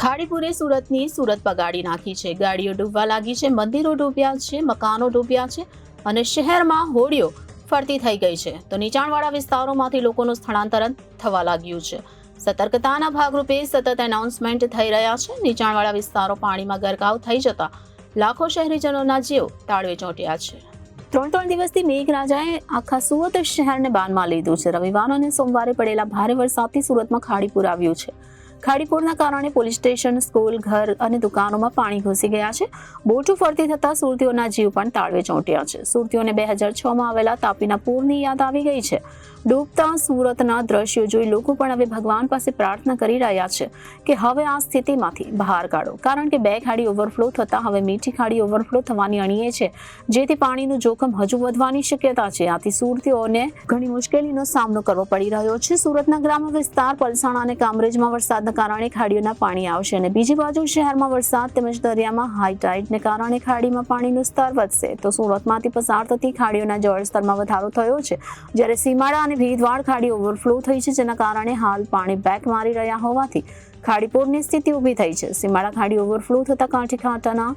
ખાડીપુરે સુરતની સુરત પગાડી નાખી છે. ગાડીઓ ડૂબવા લાગી છે, મંદિરો ડૂબ્યા છે, મકાનો ડૂબ્યા છે અને શહેરમાં હોડીઓ ફરતી થઈ ગઈ છે. તો નીચાણવાળા વિસ્તારોમાંથી લોકોનું સ્થળાંતરણ થવા લાગ્યું છે. સતર્કતાના ભાગરૂપે સતત એનાઉન્સમેન્ટ થઈ રહ્યા છે. નીચાણવાળા વિસ્તારો પાણીમાં ગરકાવ થઈ જતા લાખો શહેરીજનોના જીવ તાળવે ચોંટ્યા છે. ત્રણ ત્રણ દિવસથી મેઘરાજાએ આખા સુરત શહેરને બાનમાં લીધું છે. રવિવાર અને સોમવારે પડેલા ભારે વરસાદથી સુરતમાં ખાડીપુર આવ્યું છે. ખાડીપુરના કારણે પોલીસ સ્ટેશન, સ્કૂલ, ઘર અને દુકાનોમાં પાણી ઘૂસી ગયા છે. બોટો ફરતી થતા સુરતીઓના જીવ પણ તાળવે ચોંટ્યા છે. સુરતીઓને બે હજાર છમાં આવેલા તાપીના પૂરની યાદ આવી ગઈ છે. ડૂબતા સુરતના દ્રશ્યો જોઈ લોકો પણ હવે ભગવાન પાસે પ્રાર્થના કરી રહ્યા છે કે હવે આ સ્થિતિમાંથી બહાર કાઢો. કારણ કે બે ખાડી ઓવરફ્લો થતા હવે મીઠી ખાડી ઓવરફ્લો થવાની અણીએ છે. જેથી પાણીનું જોખમ હજુ વધવાની શક્યતા છે. આથી સુરતીઓને ઘણી મુશ્કેલીનો સામનો કરવો પડી રહ્યો છે. સુરતના ગ્રામ્ય વિસ્તાર, પલસાણા અને કામરેજમાં વરસાદના કારણે ખાડીઓના પાણી આવશે અને બીજી બાજુ શહેરમાં વરસાદ તેમજ દરિયામાં હાઈ ટાઈડને કારણે ખાડીમાં પાણીનું સ્તર વધશે. તો સુરતમાંથી પસાર થતી ખાડીઓના જળસ્તરમાં વધારો થયો છે. જ્યારે સીમાડા અને ભીદવાડ ખાડી ઓવરફ્લો થઈ છે, જેના કારણે હાલ પાણી બેક મારી રહ્યા હોવાથી ખાડીપુરની સ્થિતિ ઊભી થઈ છે. સીમાડા ખાડી ઓવરફ્લો થતા કાંઠી ખાંટાના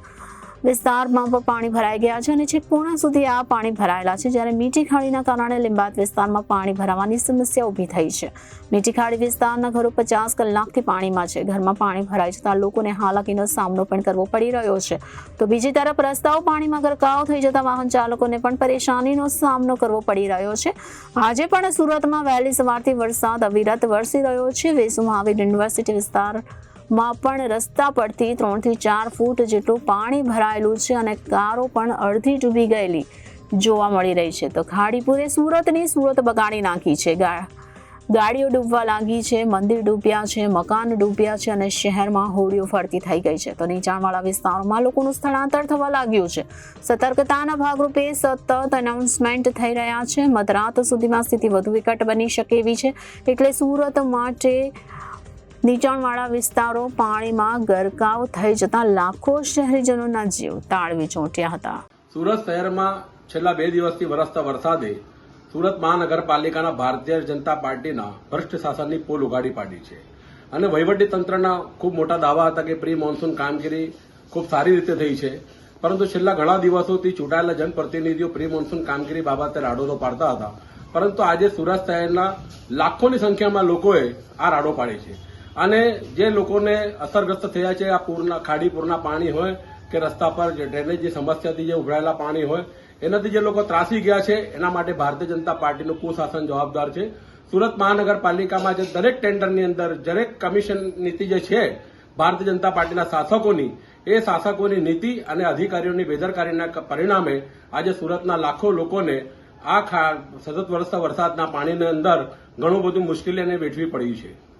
વિસ્તારમાં પણ પાણી ભરાઈ ગયા છે અને છેક પૂર્ણ સુધી આ પાણી ભરાયેલા છે. જ્યારે મીઠી ખાડીના કારણે લીંબાદ વિસ્તારમાં પાણી ભરાવાની સમસ્યા ઊભી થઈ છે. મીઠી ખાડી વિસ્તારના ઘરો પચાસ કલાકથી પાણીમાં છે. ઘરમાં પાણી ભરાઈ જતા લોકોને હાલાકીનો સામનો પણ કરવો પડી રહ્યો છે. તો બીજી તરફ રસ્તાઓ પાણીમાં ગરકાવ થઈ જતા વાહન ચાલકોને પણ પરેશાનીનો સામનો કરવો પડી રહ્યો છે. આજે પણ સુરતમાં વહેલી સવારથી વરસાદ અવિરત વરસી રહ્યો છે. વેસુ મહાવીર યુનિવર્સિટી વિસ્તાર માં પણ રસ્તા પરથી ત્રણથી ચાર ફૂટ જેટલું પાણી ભરાયેલું છે અને કારો પણ અડધી ડૂબી ગયેલી જોવા મળી રહી છે. તો ખાડીપુરે સુરતની સુરત બગાડી નાખી છે. ગાડીઓ ડૂબવા લાગી છે, મંદિર ડૂબ્યા છે, મકાન ડૂબ્યા છે અને શહેરમાં હોડીઓ ફરતી થઈ ગઈ છે. તો નીચાણવાળા વિસ્તારોમાં લોકોનું સ્થળાંતર થવા લાગ્યું છે. સતર્કતાના ભાગરૂપે સતત એનાઉન્સમેન્ટ થઈ રહ્યા છે. મધરાત સુધીમાં સ્થિતિ વધુ વિકટ બની શકે એવી છે. એટલે સુરત માટે નીચાણવાળા વિસ્તારો પાણીમાં ગરકાવ થઈ જતા લાખો શહેરીજનોના જીવ તાળવી ચોંટ્યા હતા. સુરત શહેરમાં છેલ્લા બે દિવસથી વરસતા વરસાદે સુરત મહાનગરપાલિકાના ભારતીય જનતા પાર્ટીના ભ્રષ્ટ શાસનની પોલ ઉગાડી પાડી છે. અને વહીવટી તંત્રના ખૂબ મોટા દાવા હતા કે પ્રી મોન્સૂન કામગીરી ખૂબ સારી રીતે થઈ છે. પરંતુ છેલ્લા ઘણા દિવસોથી ચૂંટાયેલા જનપ્રતિનિધિઓ પ્રી મોન્સૂન કામગીરી બાબતે રાડોનો પાડતા હતા. પરંતુ આજે સુરત શહેરના લાખોની સંખ્યામાં લોકોએ આ રાડો પાડી છે. અને જે લોકોને અસરગ્રસ્ત થયા છે, આ પૂરના, ખાડી પૂરના પાણી હોય કે રસ્તા પર જે ડ્રેનેજની સમસ્યાથી જે ઉભરાયેલા પાણી હોય, એનાથી જે લોકો ત્રાસી ગયા છે, એના માટે ભારતીય જનતા પાર્ટીનું કુશાસન જવાબદાર છે. સુરત મહાનગરપાલિકામાં જે દરેક ટેન્ડરની અંદર, દરેક કમિશન નીતિ જે છે, ભારતીય જનતા પાર્ટીના શાસકોની, એ શાસકોની નીતિ અને અધિકારીઓની બેદરકારીના પરિણામે આજે સુરતના લાખો લોકોને આ સતત વરસતા વરસાદના પાણીની અંદર ઘણું બધું મુશ્કેલી અને વેઠવી પડી છે.